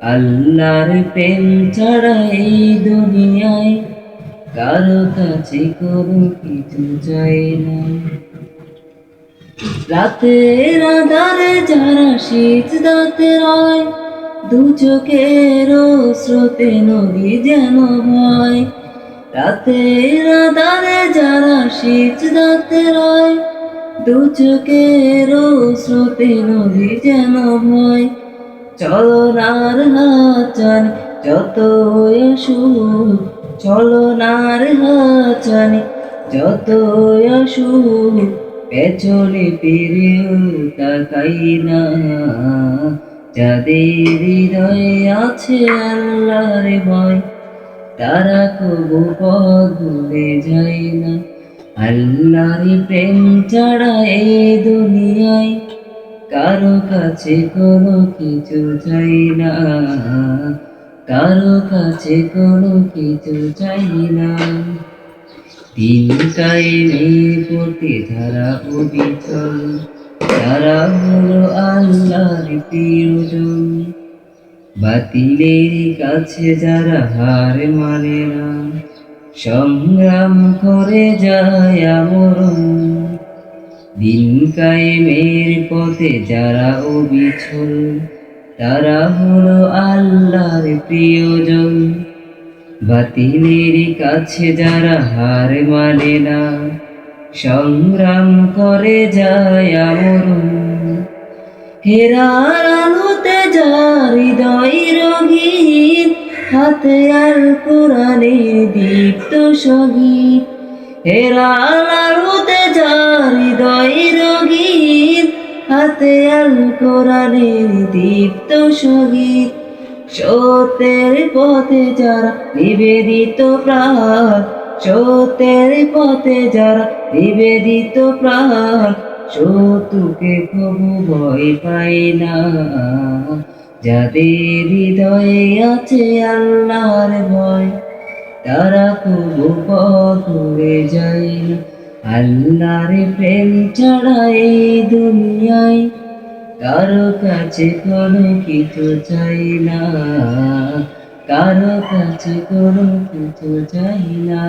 আল্লাহর প্রেম ছাড়া এই দুনিয়ায়, কারও কাছে কোনো কিছু চাই না। রাতের আধারে যারা শীত দাঁতে রয়, দু চোখের স্রোতে নদী যেন ভয় রাতের আধারে যারা শীত দাঁতে রয়, দু চোখের স্রোতে নদী যেন ভয় চলনার হাচান, যত আসুক, চলনার হাচান, যত আসুক, পেছনে ফিরেও তাকাই না। যাদের হৃদয়ে আছে আল্লাহর ভয়, তারা কবু ভুলে যায় না। আল্লাহর প্রেম ছাড়া এই দুনিয়ায় কারও কাছে কোনো কিছু চাই না। কারও কাছে কোনো কিছু চাই না। দিন কায়েমের প্রতি ধারা অবিচল। তারা হলো আল্লাহর প্রিয়জন। বাতিলের কাছে যারা হার মানে না। সংগ্রাম করে যায় আমরণ। দিন কায়েমের পথে যারা অবিছল, তারা হলো আল্লাহর প্রিয়জন। বাতিলের কাছে যারা হার মানে না, সংগ্রাম করে যায় আমরণ। হেরার আলোতে যার হৃদয় রঙিন, হাতে আর কোরআনের দীপ্ত সংগীত। হেরার আলোতে যার হৃদয় রঙিন, হাতে আল কোরআনের দীপ্ত সংগীত। সত্যের পথে যারা নিবেদিত প্রাণ, সত্যের পথে যারা নিবেদিত প্রাণ, শত্রুকে কবু ভয় পাই না। যাদের হৃদয়ে আছে আল্লাহর ভয় তারা কবু পথে যায় না। আল্লাহর প্রেম ছাড়া দুনিয়ায় কারও কাছে কোনো কিছু চাই না। কারও কাছে কোনো কিছু চাই না।